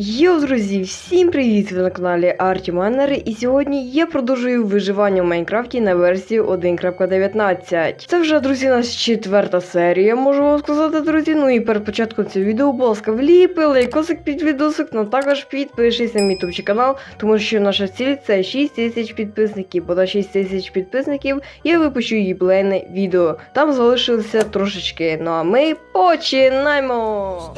Йо, друзі, всім привіт! Ви на каналі Artimanner і сьогодні я продовжую виживання в Майнкрафті на версії 1.19. Це вже, друзі, нас четверта серія, можу вам сказати, друзі. Ну і перед початком цього відео, будь ласка, вліпи, лайкосик під відосик, ну також підпишись на мій ютуб канал, тому що наша ціль це 6 тисяч підписників. Бо на 6 тисяч підписників я випущу юбілейне відео. Там залишилося трошечки. Ну а ми починаємо!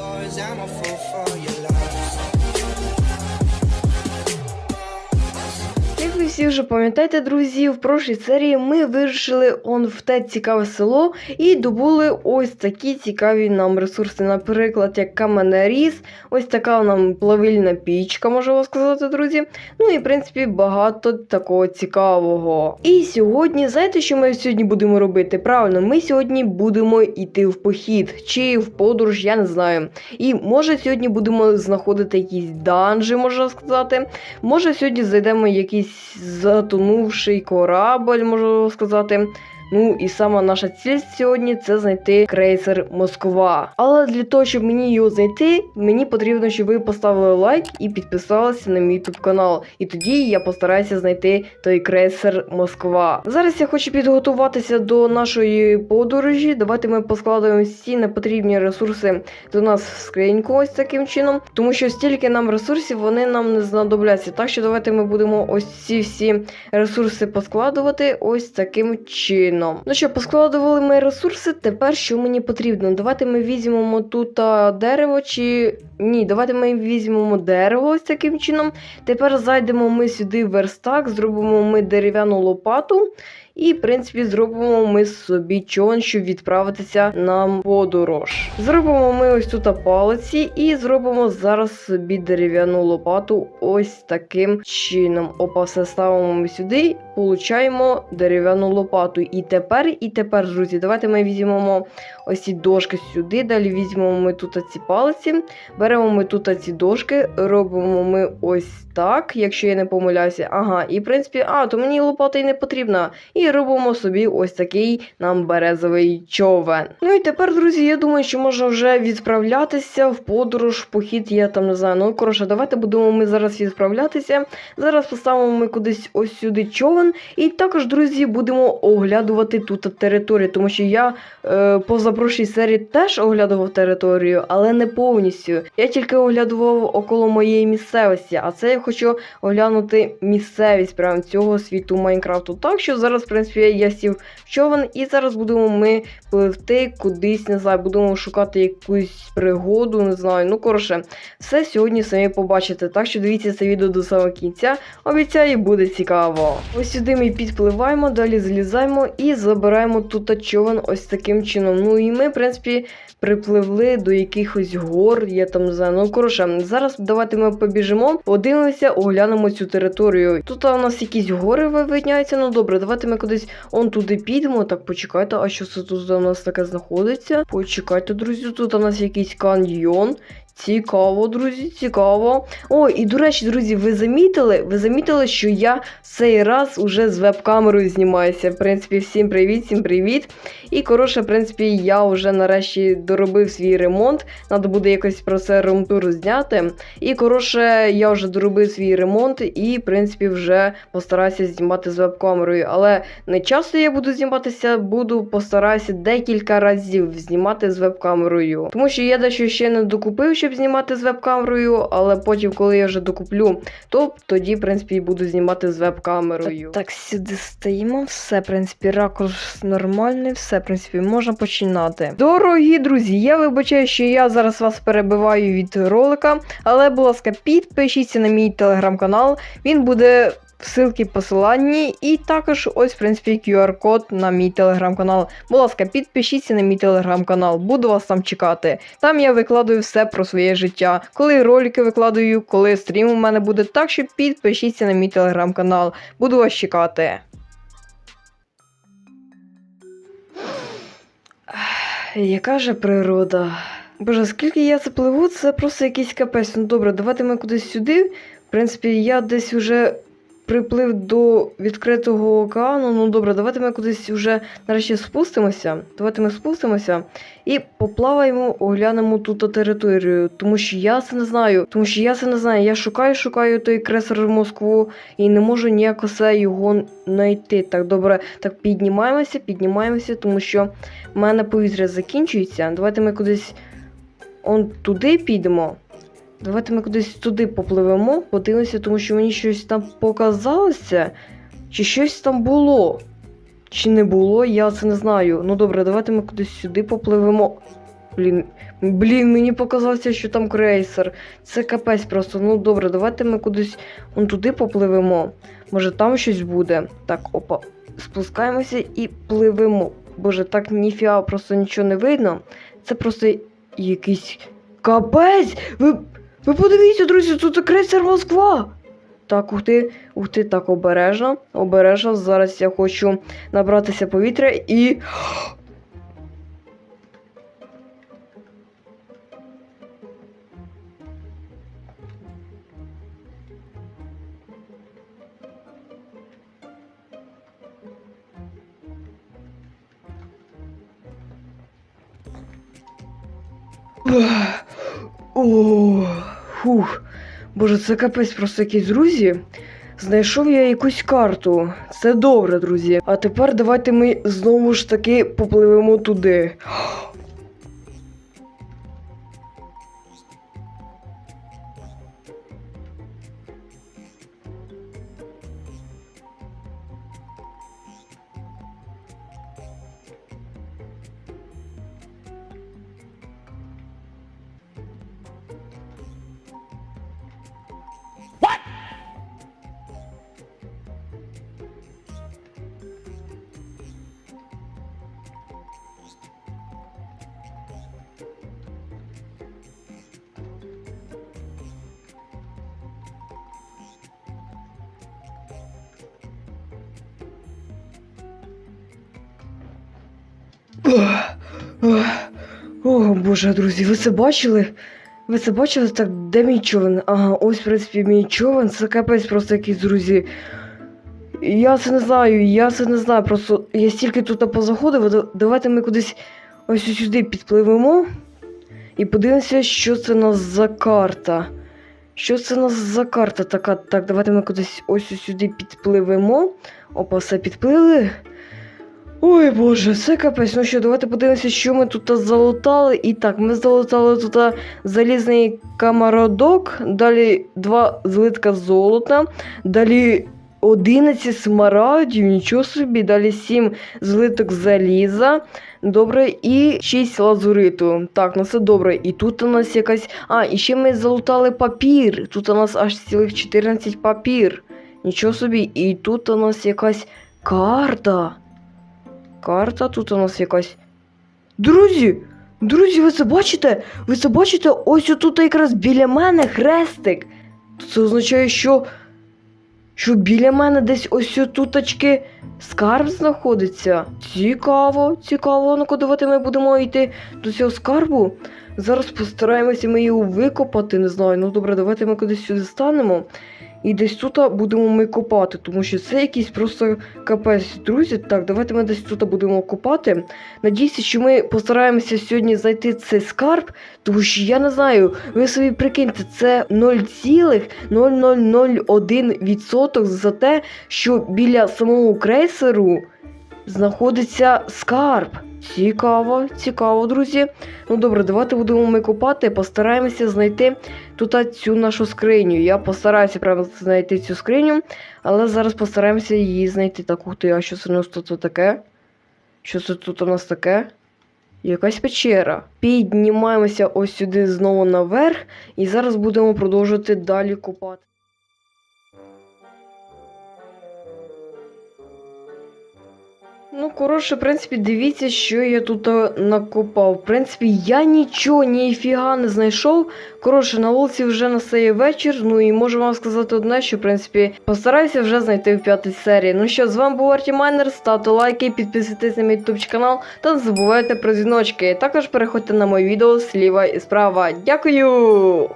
Всі вже пам'ятаєте, друзі, в прошлій серії ми вирішили он в те цікаве село і добули ось такі цікаві нам ресурси, наприклад, як каменеріз, ось така нам плавильна пічка, можу сказати, друзі. Ну і в принципі багато такого цікавого. І сьогодні, знаєте, що ми сьогодні будемо робити? Правильно, ми сьогодні будемо йти в похід чи в подорож, я не знаю. І може сьогодні будемо знаходити якісь данжі, можна сказати. Може, сьогодні зайдемо в якийсь затонувший корабль, можу сказати. Ну і сама наша ціль сьогодні це знайти крейсер Москва. Але для того, щоб мені його знайти, мені потрібно, щоб ви поставили лайк і підписалися на мій YouTube канал. І тоді я постараюся знайти той крейсер Москва. Зараз я хочу підготуватися до нашої подорожі. Давайте ми поскладаємо всі непотрібні ресурси до нас в скриньку ось таким чином, тому що стільки нам ресурсів вони нам не знадобляться. Так що давайте ми будемо ось ці всі ресурси поскладувати ось таким чином. Ну що, поскладували ми ресурси. Тепер що мені потрібно? Давайте ми візьмемо тут а, дерево чи. Ні, давайте ми візьмемо дерево ось таким чином. Тепер зайдемо ми сюди в верстак, зробимо ми дерев'яну лопату. І, в принципі, зробимо ми собі човен, щоб відправитися на подорож. Зробимо ми ось тут палиці і зробимо зараз собі дерев'яну лопату ось таким чином. Опа, все ставимо ми сюди, получаємо дерев'яну лопату. І тепер, і тепер, друзі, давайте ми візьмемо ось ці дошки сюди. Далі візьмемо ми тут ці палиці, беремо ми тут ці дошки, робимо ми ось так, якщо я не помиляюся. Ага, і в принципі, а, то мені лопата і не потрібна. І робимо собі ось такий нам березовий човен. Ну і тепер, друзі, я думаю, що можна вже відправлятися в подорож, в похід, я там не знаю. Ну, коротше, давайте будемо ми зараз відправлятися. Зараз поставимо ми кудись ось сюди човен. І також, друзі, будемо оглядувати тут територію, тому що я е, поза прошлій серії теж оглядував територію, але не повністю. Я тільки оглядував около моєї місцевості, а це я хочу оглянути місцевість прямо цього світу Майнкрафту. Так що зараз, принципі, я сів човен, і зараз будемо ми пливти кудись, не знаю, будемо шукати якусь пригоду, не знаю. Ну, коротше, все сьогодні самі побачите. Так що дивіться це відео до самого кінця. Обіцяю, буде цікаво. Ось сюди ми підпливаємо, далі залізаємо і забираємо тут човен ось таким чином. Ну і ми, в принципі, припливли до якихось гор, я там не знаю. Ну, коротше, зараз давайте ми побіжимо, подивимося, оглянемо цю територію. Тут у нас якісь гори видняються. Ну добре, давайте ми кудись он туди підемо. Так, почекайте, а що це тут у нас таке знаходиться? Почекайте, друзі, тут у нас якийсь каньйон. Цікаво, друзі, цікаво. О, і до речі, друзі, ви замітили? Ви замітили, що я цей раз уже з веб-камерою знімаюся. В принципі, всім привіт, всім привіт. І коротше, в принципі, я вже нарешті доробив свій ремонт. Надо буде якось про це ремтур зняти. І коротше, я вже доробив свій ремонт і, в принципі, вже постараюся знімати з веб-камерою. Але не часто я буду зніматися, буду постараюся декілька разів знімати з веб-камерою. Тому що я дещо ще не докупив, щоб знімати з веб-камерою, але потім, коли я вже докуплю, то тоді, в принципі, і буду знімати з веб-камерою. Так, так, сюди стоїмо, все, в принципі, ракурс нормальний, все, в принципі, можна починати. Дорогі друзі, я вибачаю, що я зараз вас перебиваю від ролика, але, будь ласка, підпишіться на мій телеграм-канал, він буде. Ссылки посиланні, і також ось, в принципі, QR-код на мій телеграм-канал. Будь ласка, підпишіться на мій телеграм-канал, буду вас там чекати. Там я викладаю все про своє життя, коли ролики викладаю, коли стрім у мене буде. Так що підпишіться на мій телеграм-канал, буду вас чекати. Яка же природа? Боже, скільки я це пливу, це просто якийсь капець. Ну добре, давайте ми кудись сюди. В принципі, я десь уже приплив до відкритого океану. Ну добре, давайте ми кудись вже нарешті спустимося. Давайте ми спустимося і поплаваємо, оглянемо тут територію. Тому що я це не знаю. Тому що я це не знаю. Я шукаю, шукаю той кресер Москву і не можу ніяк осе його знайти. Так, добре, так піднімаємося, піднімаємося, тому що в мене повітря закінчується. Давайте ми кудись он туди підемо. Давайте ми кудись туди попливемо, подивимося, тому що мені щось там показалося, чи щось там було. Чи не було, я це не знаю. Ну добре, давайте ми кудись сюди попливемо. Блін, блін, мені показалося, що там крейсер. Це капець просто. Ну добре, давайте ми кудись он туди попливемо. Може там щось буде. Так, опа, спускаємося і пливемо. Боже, так ніфіга, просто нічого не видно. Це просто якийсь капець! Ви, ви подивіться, друзі, тут крейсер Москва! Так, ух ти, ух ти, так обережно, обережно. Зараз я хочу набратися повітря і. О, фух. Боже, це капець просто якісь друзі. Знайшов я якусь карту. Це добре, друзі. А тепер давайте ми знову ж таки попливемо туди. О, боже, друзі, ви це бачили? Ви це бачили? Так, де мій човен? Ага, ось, в принципі, мій човен. Це капець просто якийсь, друзі. Я це не знаю, я це не знаю. Просто я стільки тут позаходив. Давайте ми кудись ось сюди підпливемо. І подивимося, що це нас за карта. Що це нас за карта така? Так, давайте ми кудись ось сюди підпливемо. Опа, все підплили. Ой боже, це капець. Ну що, давайте подивимося, що ми тут залутали. І так, ми залутали тут залізний камародок, далі два злитка золота, далі 11 смарагдів, нічого собі, далі 7 злиток заліза. Добре, і 6 лазуриту. Так, ну це добре. І тут у нас якась. А, і ще ми залутали папір. Тут у нас аж цілих 14 папір. Нічого собі. І тут у нас якась карта. Карта тут у нас якась. Друзі! Друзі, ви це бачите? Ви це бачите? Ось отут якраз біля мене хрестик. Це означає, що. Що біля мене десь ось отуточки скарб знаходиться. Цікаво, цікаво. Ну, давайте ми будемо йти до цього скарбу. Зараз постараємося ми його викопати, не знаю. Ну добре, давайте ми кудись сюди станемо. І десь тут будемо ми копати, тому що це якийсь просто капець, друзі. Так, давайте ми десь тут будемо копати. Надіюся, що ми постараємося сьогодні знайти цей скарб, тому що я не знаю, ви собі прикиньте, це 0,0001% за те, що біля самого крейсеру знаходиться скарб. Цікаво, цікаво, друзі. Ну добре, давайте будемо ми копати, постараємося знайти тут цю нашу скриню. Я постараюся прямо знайти цю скриню, але зараз постараємося її знайти. Так, ух ти, а що це у нас тут таке? Що це тут у нас таке? Якась печера. Піднімаємося ось сюди знову наверх, і зараз будемо продовжувати далі копати. Ну, коротше, в принципі, дивіться, що я тут е, накопав. В принципі, я нічого ніфіга не знайшов. Коротше, на вулиці вже настає вечір. Ну і можу вам сказати одне, що в принципі постараюся вже знайти в п'ятій серії. Ну що, з вами був Арті Майнер, ставте лайки, підписуйтесь на мій ютуб канал та не забувайте про дзвіночки. Також переходьте на моє відео зліва і справа. Дякую!